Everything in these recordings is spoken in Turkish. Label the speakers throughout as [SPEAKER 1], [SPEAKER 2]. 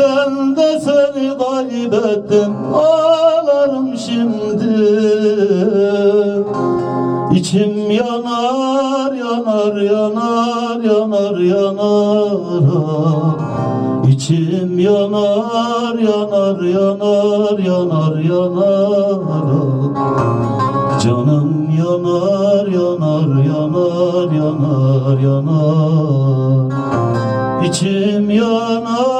[SPEAKER 1] ben de seni kaybettim. Ağlarım şimdi. İçim yanar yanar yanar yanar yanar. İçim yanar yanar yanar yanar yanar. Canım yanar yanar yanar yanar yanar. İçim yanar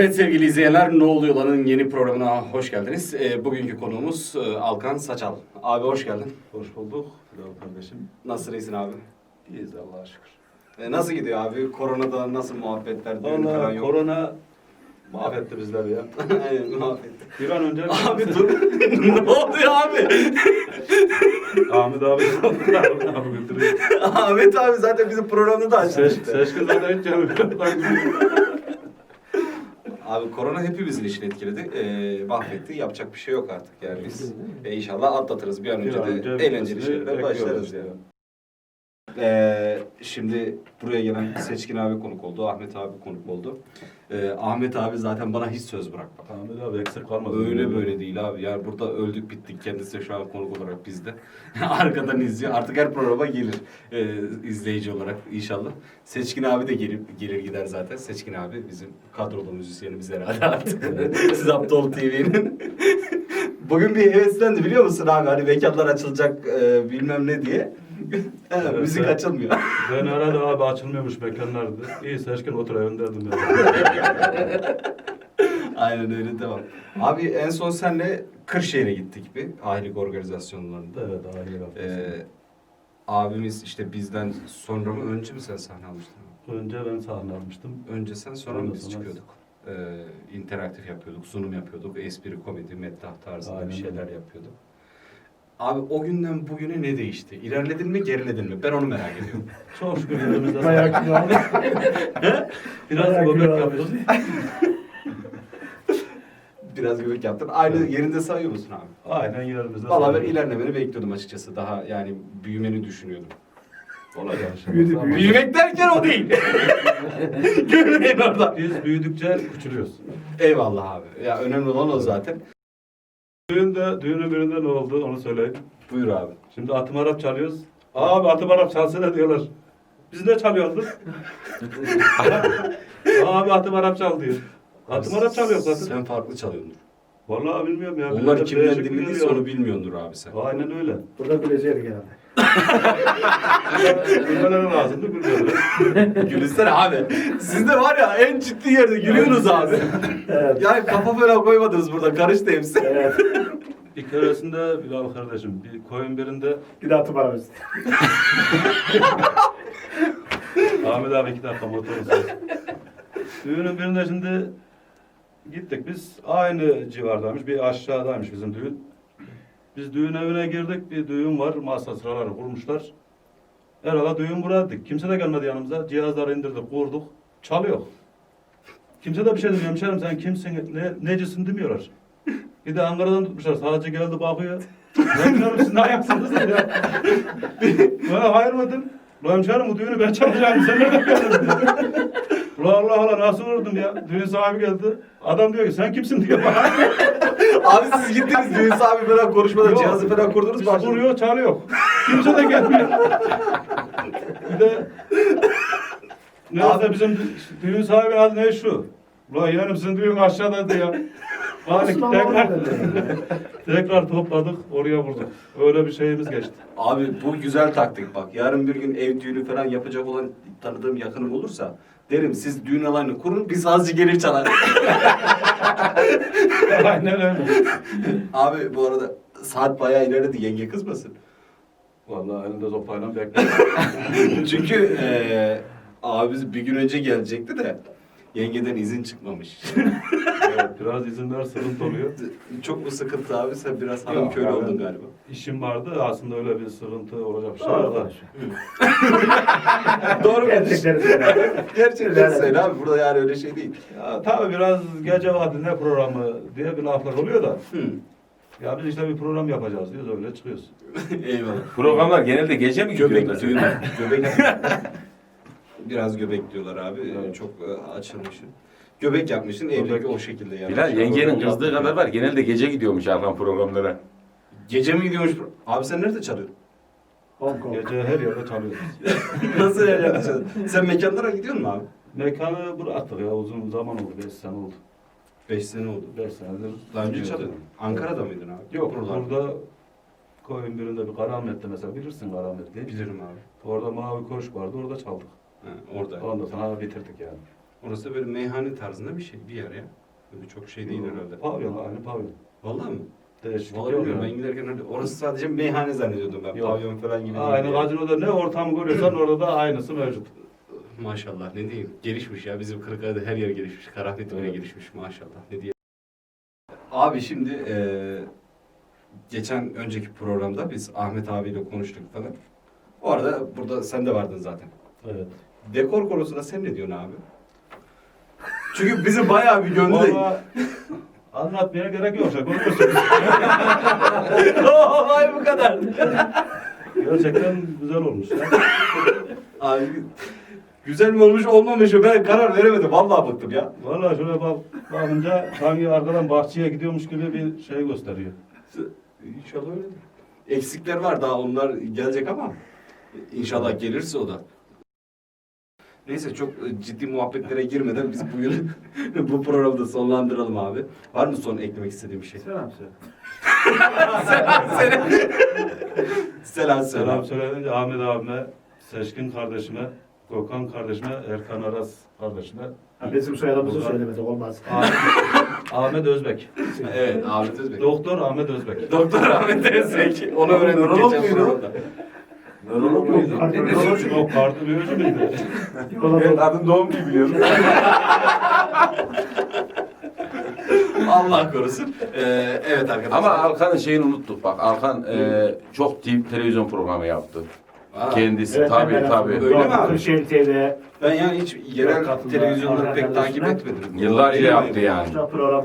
[SPEAKER 2] Evet sevgili izleyenler Ne Oluyor Lan'ın yeni programına hoş geldiniz. Ee, bugünkü konuğumuz e, Alkan Saçal. Abi hoş geldin.
[SPEAKER 3] Hoş bulduk. Bravo kardeşim.
[SPEAKER 2] Nasılsın iyisin abi?
[SPEAKER 3] İyiyiz Allah'a şükür.
[SPEAKER 2] Ee, nasıl gidiyor abi? Koronada nasıl muhabbetler? düğün falan
[SPEAKER 3] Valla
[SPEAKER 2] yok?
[SPEAKER 3] korona mahvetti bizleri ya.
[SPEAKER 2] Aynen, muhabbet.
[SPEAKER 3] Bir an önce
[SPEAKER 2] Abi dur. ne oluyor abi?
[SPEAKER 3] Ahmet abi abi götürüyor.
[SPEAKER 2] Ahmet abi zaten bizim programda da açtı
[SPEAKER 3] Seç,
[SPEAKER 2] işte.
[SPEAKER 3] seçkin zaten hiç gelmiyor.
[SPEAKER 2] Abi korona hepimizin işini etkiledi. Ee, mahvetti. Yapacak bir şey yok artık yani biz. E, inşallah atlatırız. Bir an önce de eğlenceli şeylere başlarız yani. Ee, şimdi buraya gelen Seçkin abi konuk oldu, Ahmet abi konuk oldu. Ee, Ahmet abi zaten bana hiç söz bırakmadı.
[SPEAKER 3] Ahmet abi eksik kalmadı.
[SPEAKER 2] Öyle böyle değil abi. Yani burada öldük bittik. Kendisi şu an konuk olarak bizde. Arkadan izliyor. Artık her programa gelir ee, izleyici olarak inşallah. Seçkin abi de gelip gelir gider zaten. Seçkin abi bizim kadrolu müzisyenimiz herhalde artık. Zaptol TV'nin. Bugün bir heveslendi biliyor musun abi? Hani mekanlar açılacak e, bilmem ne diye.
[SPEAKER 3] Evet,
[SPEAKER 2] Müzik
[SPEAKER 3] evet.
[SPEAKER 2] açılmıyor.
[SPEAKER 3] Ben aradım abi açılmıyormuş mekanlardı. İyi seçkin otur evinde dedim.
[SPEAKER 2] Aynen öyle devam. Abi en son senle Kırşehir'e gittik bir ahilik organizasyonlarında.
[SPEAKER 3] evet aile haftası.
[SPEAKER 2] Ee, abimiz işte bizden sonra mı önce mi sen sahne almıştın?
[SPEAKER 3] Önce ben sahne almıştım.
[SPEAKER 2] Önce sen sonra mı biz
[SPEAKER 3] sonra-
[SPEAKER 2] çıkıyorduk? Ee, interaktif yapıyorduk, sunum yapıyorduk, espri, komedi, meddah tarzında
[SPEAKER 3] Aynen
[SPEAKER 2] bir şeyler yapıyorduk. Abi o günden bugüne ne değişti? İlerledin mi, geriledin mi? Ben onu merak ediyorum.
[SPEAKER 3] Çok şükür yerimizde
[SPEAKER 4] Bayağı kilo aldı.
[SPEAKER 3] Biraz
[SPEAKER 4] Bayağı
[SPEAKER 3] göbek yapıyoruz.
[SPEAKER 2] Biraz göbek yaptın. Aynı yerinde sayıyor musun abi?
[SPEAKER 3] Aynen yerimizde
[SPEAKER 2] Vallahi ben ilerlemeni bekliyordum açıkçası. Daha yani büyümeni düşünüyordum.
[SPEAKER 3] Olacak.
[SPEAKER 4] Büyüdü, büyüdü.
[SPEAKER 2] Büyümek derken o değil. Gülmeyin orada.
[SPEAKER 3] Biz büyüdükçe küçülüyoruz.
[SPEAKER 2] Eyvallah abi. Ya önemli olan o zaten.
[SPEAKER 3] Düğünde, düğünün birinde ne oldu onu söyleyeyim.
[SPEAKER 2] Buyur abi.
[SPEAKER 3] Şimdi atım Arap çalıyoruz. Abi atım Arap çalsana diyorlar. Biz ne çalıyorduk? abi atım Arap çal diyor. Atım Arap çalıyor zaten.
[SPEAKER 2] Sen farklı çalıyordur.
[SPEAKER 3] Vallahi bilmiyorum ya.
[SPEAKER 2] Onlar
[SPEAKER 3] Biraz
[SPEAKER 2] kimden
[SPEAKER 3] değişik
[SPEAKER 2] dinlediyse onu bilmiyordur abi sen.
[SPEAKER 3] Aynen öyle.
[SPEAKER 4] Burada bileceğiz genelde.
[SPEAKER 3] Bilmeleri lazımdı bilmiyorum.
[SPEAKER 2] Gülüsene abi. Siz de var ya en ciddi yerde gülüyorsunuz abi.
[SPEAKER 4] Evet.
[SPEAKER 2] Yani kafa falan koymadınız burada. Karıştı hepsi.
[SPEAKER 4] Evet.
[SPEAKER 3] Bir keresinde Bilal kardeşim bir koyun birinde
[SPEAKER 4] Bir daha tımarım işte.
[SPEAKER 3] Ahmet abi iki dakika motoru sür. Düğünün birinde şimdi gittik biz aynı civardaymış bir aşağıdaymış bizim düğün. Biz düğün evine girdik bir düğün var masa sıraları kurmuşlar. Herhalde düğün buradaydık. Kimse de gelmedi yanımıza. Cihazları indirdik kurduk. Çalıyor. Kimse de bir şey demiyor. Hemşerim sen kimsin ne, necisin demiyorlar. Bir de Ankara'dan tutmuşlar. Sadece geldi bakıyor. Hemşerim siz ne ayaksınız ya. Ben hayır mı dedim. Ulan hemşerim bu düğünü ben çalacağım. Sen diyor. Ulan Allah Allah nasıl vurdum ya. Düğün sahibi geldi. Adam diyor ki sen kimsin diyor bana.
[SPEAKER 2] abi siz gittiniz düğün sahibi falan konuşmadan
[SPEAKER 3] Yok.
[SPEAKER 2] cihazı falan kurdunuz.
[SPEAKER 3] Biz
[SPEAKER 2] başladınız.
[SPEAKER 3] vuruyor çalıyor. Kimse de gelmiyor. bir de neyse bizim düğün sahibi adı ne şu? Ulan yeğenim sizin düğün aşağıdaydı ya. Bari tekrar, tekrar topladık oraya vurduk. Öyle bir şeyimiz geçti.
[SPEAKER 2] Abi bu güzel taktik bak. Yarın bir gün ev düğünü falan yapacak olan tanıdığım yakınım olursa derim siz düğün alanını kurun biz azıcık gelir çalar.
[SPEAKER 3] Aynen öyle.
[SPEAKER 2] Abi bu arada saat bayağı ilerledi yenge kızmasın.
[SPEAKER 3] Vallahi elinde sopayla bekliyorum.
[SPEAKER 2] Çünkü eee abimiz bir gün önce gelecekti de yengeden izin çıkmamış.
[SPEAKER 3] evet, biraz izinler sıkıntı oluyor.
[SPEAKER 2] Çok mu sıkıntı abi sen biraz hanım
[SPEAKER 3] Yok,
[SPEAKER 2] köylü
[SPEAKER 3] abi.
[SPEAKER 2] oldun galiba.
[SPEAKER 3] İşim vardı aslında öyle bir sıkıntı olacak bir şey
[SPEAKER 4] Doğru
[SPEAKER 3] yok da.
[SPEAKER 2] Doğru mu?
[SPEAKER 4] Gerçekleri söyle.
[SPEAKER 2] Gerçekten söyle abi burada yani öyle şey değil.
[SPEAKER 3] Ya, tabii biraz gece vakti ne programı diye bir laflar oluyor da.
[SPEAKER 2] Hı.
[SPEAKER 3] Ya biz işte bir program yapacağız diyoruz öyle çıkıyoruz.
[SPEAKER 2] Eyvallah.
[SPEAKER 5] Programlar genelde gece mi gidiyor?
[SPEAKER 2] Göbek
[SPEAKER 5] mesela?
[SPEAKER 2] düğün. Göbek. Biraz göbek diyorlar abi.
[SPEAKER 3] Evet.
[SPEAKER 2] Çok e, açılmışsın. Göbek yapmışsın,
[SPEAKER 3] Göbek.
[SPEAKER 2] o şekilde yapmış.
[SPEAKER 5] Bilal yengenin kızdığı kadar var. Genelde gece gidiyormuş Erkan programlara.
[SPEAKER 2] Gece mi gidiyormuş? Abi sen nerede çalıyorsun?
[SPEAKER 4] Hong Kong.
[SPEAKER 3] Gece her yerde çalıyoruz.
[SPEAKER 2] Nasıl yer yerde çalıyorsun? Sen mekanlara gidiyor musun abi?
[SPEAKER 3] Mekanı bıraktık ya uzun zaman oldu 5 sene oldu.
[SPEAKER 2] 5 sene oldu.
[SPEAKER 3] 5 senedir.
[SPEAKER 2] Daha önce çalıyordun. Ankara'da mıydın abi?
[SPEAKER 3] Yok
[SPEAKER 2] Buralarda.
[SPEAKER 3] burada koyun birinde bir Karaahmet'te mesela bilirsin Karaahmet'i.
[SPEAKER 2] Bilirim abi.
[SPEAKER 3] Orada mavi koşk vardı orada çaldık.
[SPEAKER 2] Ha, orada.
[SPEAKER 3] Ondan sonra bitirdik yani.
[SPEAKER 2] Orası böyle meyhane tarzında bir şey, bir yer ya. Böyle çok şey değil herhalde.
[SPEAKER 3] Pavyon aynı pavyon.
[SPEAKER 2] Vallahi mi?
[SPEAKER 3] Değişiklik
[SPEAKER 2] Vallahi
[SPEAKER 3] yok
[SPEAKER 2] bilmiyorum. Ben
[SPEAKER 3] yani.
[SPEAKER 2] giderken orası sadece meyhane zannediyordum ben.
[SPEAKER 3] Yok.
[SPEAKER 2] Pavyon falan gibi
[SPEAKER 3] Aynı gazinoda ne ortam görüyorsan orada da aynısı mevcut.
[SPEAKER 2] Maşallah ne diyeyim. Gelişmiş ya bizim Kırıkkale'de her yer gelişmiş. Karahmet bile
[SPEAKER 3] Evet.
[SPEAKER 2] gelişmiş maşallah. Ne diyeyim. Abi şimdi eee, geçen önceki programda biz Ahmet abiyle konuştuk falan. O arada burada sen de vardın zaten.
[SPEAKER 3] Evet.
[SPEAKER 2] Dekor konusunda sen ne diyorsun abi? Çünkü bizi bayağı bir göndü de.
[SPEAKER 3] Valla anlatmaya gerek yok. Konuşuyorsun.
[SPEAKER 2] Olay bu kadar.
[SPEAKER 3] Gerçekten güzel olmuş. Ya.
[SPEAKER 2] Abi güzel mi olmuş olmamış mı ben karar veremedim. Vallahi bıktım ya.
[SPEAKER 3] Valla şöyle bak, bakınca sanki arkadan bahçeye gidiyormuş gibi bir şey gösteriyor.
[SPEAKER 2] İnşallah öyledir. Eksikler var daha onlar gelecek ama inşallah gelirse o da. Neyse çok e, ciddi muhabbetlere girmeden biz bugün bu programı da sonlandıralım abi. Var mı son eklemek istediğim bir şey?
[SPEAKER 4] Selam söyle.
[SPEAKER 2] selam selam. selam
[SPEAKER 3] Selam
[SPEAKER 2] selam.
[SPEAKER 3] söylenince Ahmet abime, Seçkin kardeşime, Gökhan kardeşime, Erkan Aras kardeşime,
[SPEAKER 4] Ha, bizim soyadımızı söylemedik olmaz.
[SPEAKER 3] Ahmet, Ahmet Özbek.
[SPEAKER 2] Evet Ahmet Özbek.
[SPEAKER 3] Doktor Ahmet Özbek.
[SPEAKER 2] Doktor Ahmet Özbek. Onu öğrendik geçen programda.
[SPEAKER 6] Nörolog muydu?
[SPEAKER 4] Kardiyoloji.
[SPEAKER 3] Yok kardiyoloji miydi?
[SPEAKER 6] Evet adın doğum gibi biliyorum.
[SPEAKER 2] Allah korusun. Ee, evet arkadaşlar.
[SPEAKER 5] Ama Alkan'ın şeyini unuttuk bak. Alkan e, çok TV televizyon programı yaptı.
[SPEAKER 2] Aa,
[SPEAKER 5] Kendisi
[SPEAKER 4] Evet,
[SPEAKER 5] tabii
[SPEAKER 4] ben
[SPEAKER 5] tabii.
[SPEAKER 2] Öyle mi abi?
[SPEAKER 4] Kırşehir TV
[SPEAKER 2] Ben yani hiç yerel
[SPEAKER 4] Katıldı.
[SPEAKER 2] televizyonları pek
[SPEAKER 4] Arkadaşlar.
[SPEAKER 2] takip etmedim.
[SPEAKER 5] Yıllarca
[SPEAKER 2] Öyle mi?
[SPEAKER 5] yaptı yani.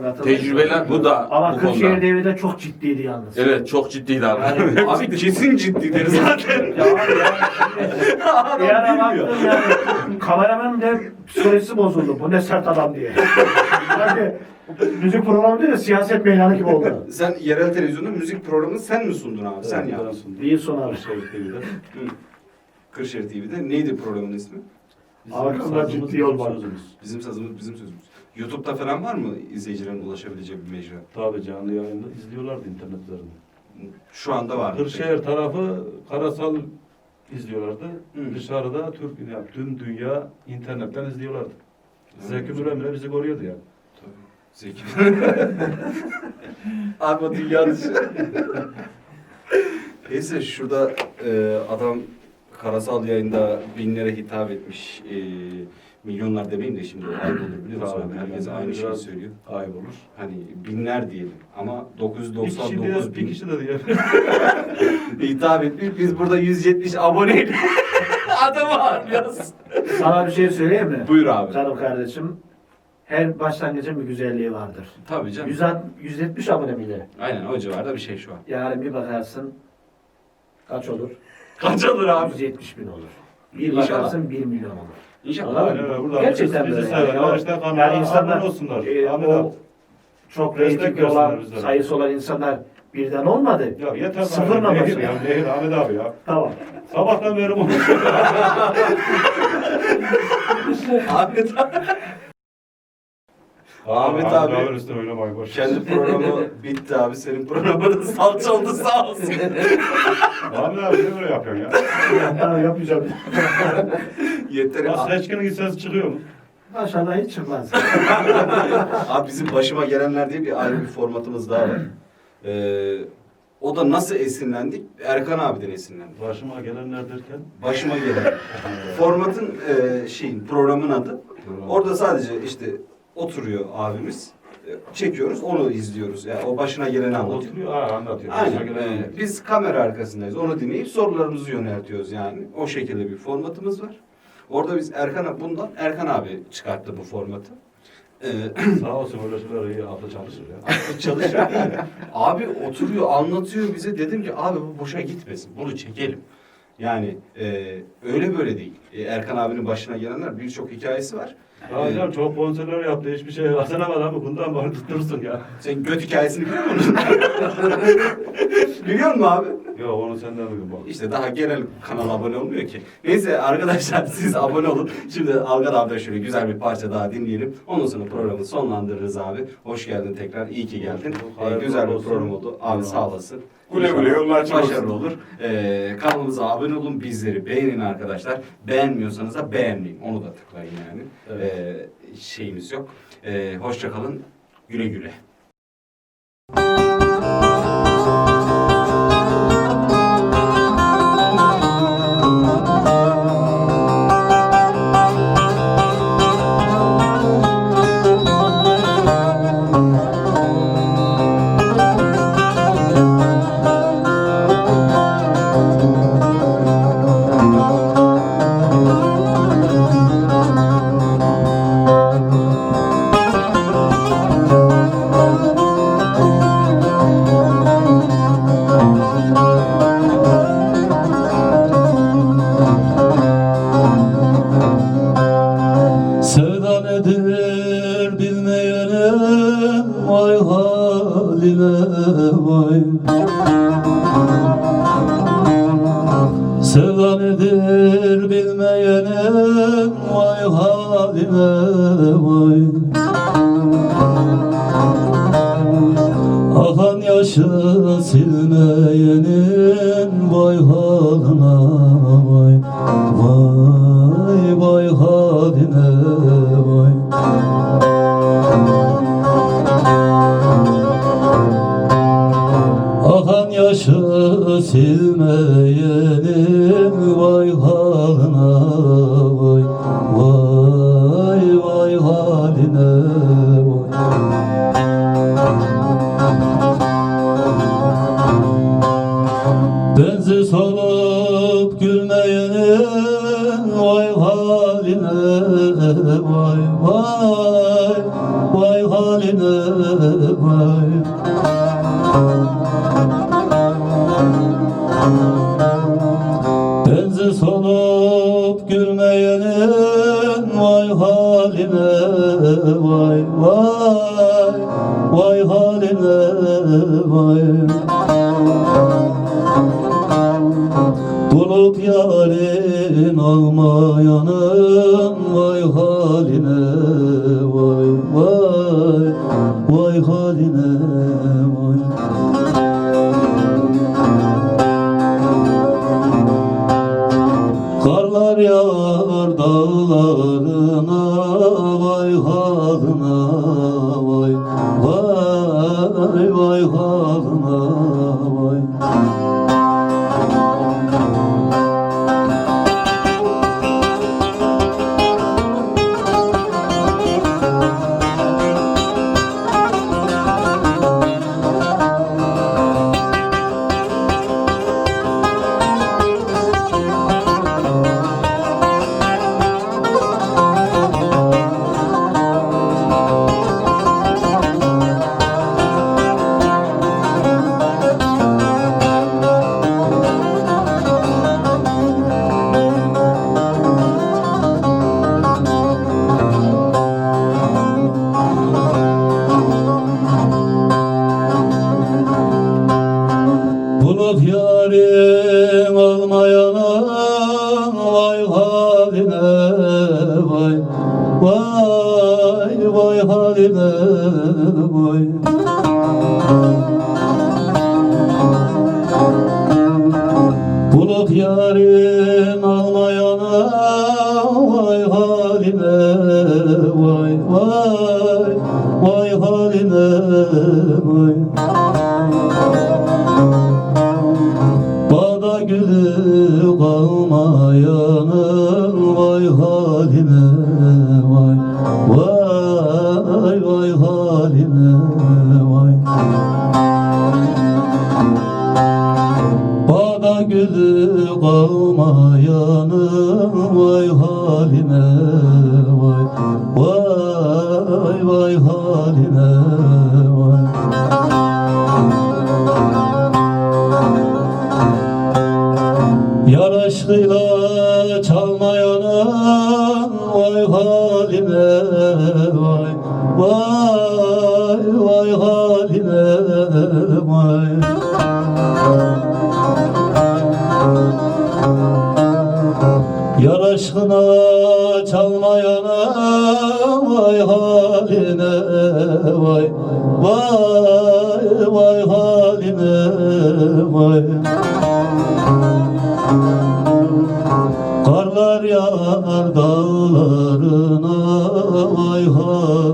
[SPEAKER 4] katıldı.
[SPEAKER 5] Tecrübeler bu da
[SPEAKER 4] Ama
[SPEAKER 5] bu
[SPEAKER 4] Kırşehir
[SPEAKER 5] konuda.
[SPEAKER 4] TV'de çok ciddiydi yalnız.
[SPEAKER 5] Evet çok ciddiydi Alkan.
[SPEAKER 4] Yani-
[SPEAKER 2] Abi kesin ciddidir zaten.
[SPEAKER 4] Ya abi ya. Bir ara
[SPEAKER 2] Adam bilmiyor.
[SPEAKER 4] baktım yani kameramanın da psikolojisi bozuldu. Bu ne sert adam diye. Sanki müzik programı değil de siyaset meydanı gibi oldu.
[SPEAKER 2] Sen yerel televizyonda müzik programını sen mi sundun abi? Sen yaptın.
[SPEAKER 4] Bir son abi.
[SPEAKER 3] Kırşehir TV'de.
[SPEAKER 2] Kırşehir TV'de. Neydi programın ismi?
[SPEAKER 3] Bizim
[SPEAKER 4] Arkamda
[SPEAKER 3] sazımız,
[SPEAKER 4] ciddi
[SPEAKER 3] bizim
[SPEAKER 4] yol var.
[SPEAKER 3] sözümüz.
[SPEAKER 2] Bizim sazımız, bizim sözümüz. YouTube'da falan var mı izleyicilerin ulaşabileceği bir mecra?
[SPEAKER 3] Tabii canlı yayında izliyorlardı internet üzerinden.
[SPEAKER 2] Şu anda var. mı?
[SPEAKER 3] Kırşehir tarafı karasal izliyorlardı.
[SPEAKER 2] Hı.
[SPEAKER 3] Dışarıda Türk, yani tüm dünya internetten izliyorlardı. Zeki. Müren bile bizi koruyordu yani.
[SPEAKER 2] Zeki. Abi o dünya dışı. Neyse şurada e, adam karasal yayında binlere hitap etmiş. E, milyonlar demeyeyim de şimdi ayıp olur biliyor musun? Abi? Herkes aynı şeyi söylüyor.
[SPEAKER 3] Ayıp olur.
[SPEAKER 2] Hani binler diyelim ama
[SPEAKER 3] Bir kişi, diye,
[SPEAKER 2] 999
[SPEAKER 3] bir
[SPEAKER 2] bin
[SPEAKER 3] kişi de diye.
[SPEAKER 2] hitap etmiş. Biz burada 170 aboneyle adamı arıyoruz.
[SPEAKER 4] Sana bir şey söyleyeyim mi?
[SPEAKER 2] Buyur abi.
[SPEAKER 4] Canım kardeşim. Her başlangıcın bir güzelliği vardır.
[SPEAKER 2] Tabii canım.
[SPEAKER 4] 160 170 abone miydi?
[SPEAKER 2] Aynen o civarda bir şey şu an.
[SPEAKER 4] Yarın bir bakarsın kaç olur?
[SPEAKER 2] Kaç olur abi?
[SPEAKER 4] 170 bin olur. Bir
[SPEAKER 2] İnşallah.
[SPEAKER 4] bakarsın 1 milyon olur.
[SPEAKER 2] İnşallah.
[SPEAKER 3] Aynen öyle. Buradan
[SPEAKER 4] Gerçekten böyle. Yani,
[SPEAKER 3] işte kanala
[SPEAKER 4] yani insanlar
[SPEAKER 3] olsunlar.
[SPEAKER 4] e, o
[SPEAKER 3] abi.
[SPEAKER 4] çok reytingli olan, sayısı olan insanlar birden olmadı.
[SPEAKER 3] Ya yeter
[SPEAKER 4] Sıfırla
[SPEAKER 3] lan. Nehir ya. Nehir Ahmet abi ya.
[SPEAKER 4] Tamam.
[SPEAKER 3] Sabahtan beri bu.
[SPEAKER 2] Ahmet abi. Ahmet abi.
[SPEAKER 3] Ahmet üstüne oynamayın boş.
[SPEAKER 2] Kendi programı bitti abi. Senin programın salça oldu sağ olsun.
[SPEAKER 3] Ahmet abi ne böyle yapıyorsun ya?
[SPEAKER 4] tamam yapacağım.
[SPEAKER 2] Yeter.
[SPEAKER 3] Ya
[SPEAKER 2] Abi,
[SPEAKER 3] seçkinin ses çıkıyor mu?
[SPEAKER 4] Maşallah hiç çıkmaz.
[SPEAKER 2] abi bizim başıma gelenler diye bir ayrı bir formatımız daha var. Ee, o da nasıl esinlendik? Erkan abiden esinlendik.
[SPEAKER 3] Başıma gelenler derken.
[SPEAKER 2] Başıma gelen. Formatın e, şeyin programın adı. Orada sadece işte oturuyor abimiz. E, Çekiyoruz onu izliyoruz. Yani o başına geleni anlatıyor.
[SPEAKER 3] Oturuyor, ha anlatıyor.
[SPEAKER 2] Aynen. Ee, biz kamera arkasındayız. Onu dinleyip sorularımızı yöneltiyoruz yani. O şekilde bir formatımız var. Orada biz Erkan bundan Erkan abi çıkarttı bu formatı. Ee,
[SPEAKER 3] Sağ olsun öyle şeyler iyi aklı çalışır ya.
[SPEAKER 2] çalışıyor değil. Abi oturuyor anlatıyor bize. Dedim ki abi bu boşa gitmesin. Bunu çekelim. Yani e, öyle böyle değil. E, Erkan abinin başına gelenler birçok hikayesi var.
[SPEAKER 3] Ya hocam çok konserler yaptı hiçbir şey kazanamadı ama bundan bari tuttursun ya.
[SPEAKER 2] Sen göt hikayesini biliyor musun? biliyor musun abi?
[SPEAKER 3] Yok onu senden duydum bak.
[SPEAKER 2] İşte daha genel kanala abone olmuyor ki. Neyse arkadaşlar siz abone olun. Şimdi Algan abiden şöyle güzel bir parça daha dinleyelim. Ondan sonra programı sonlandırırız abi. Hoş geldin tekrar. İyi ki geldin. Ee, güzel bir
[SPEAKER 3] olsun.
[SPEAKER 2] program oldu. Abi sağ olasın.
[SPEAKER 6] Güle güle, yollar.
[SPEAKER 2] Başarılı olur. Ee, kanalımıza abone olun. Bizleri beğenin arkadaşlar. Beğenmiyorsanız da beğenmeyin. Onu da tıklayın yani.
[SPEAKER 3] Evet.
[SPEAKER 2] Ee, şeyimiz yok. Ee, hoşça kalın. Güle güle.
[SPEAKER 1] Haline vay. Akan yaşı silmeyenin vay haline vay. Vay vay haline vay. Akan yaşı silmeyenin Kansas. Yarın olmayanın vay haline vay vay vay haline Bulup yarın olmayanın vay haline vay. Vay vay haline vay. Bulup yarın olmayanın vay haline vay. Vay Vay haline kalmayanın vay haline vay. Vay vay haline vay. Bağda gülü kalmayanın vay haline vay. Vay vay haline haline vay. Yar aşkına çalmayana vay haline vay. Vay vay haline vay. Karlar yağar dağlarına vay halına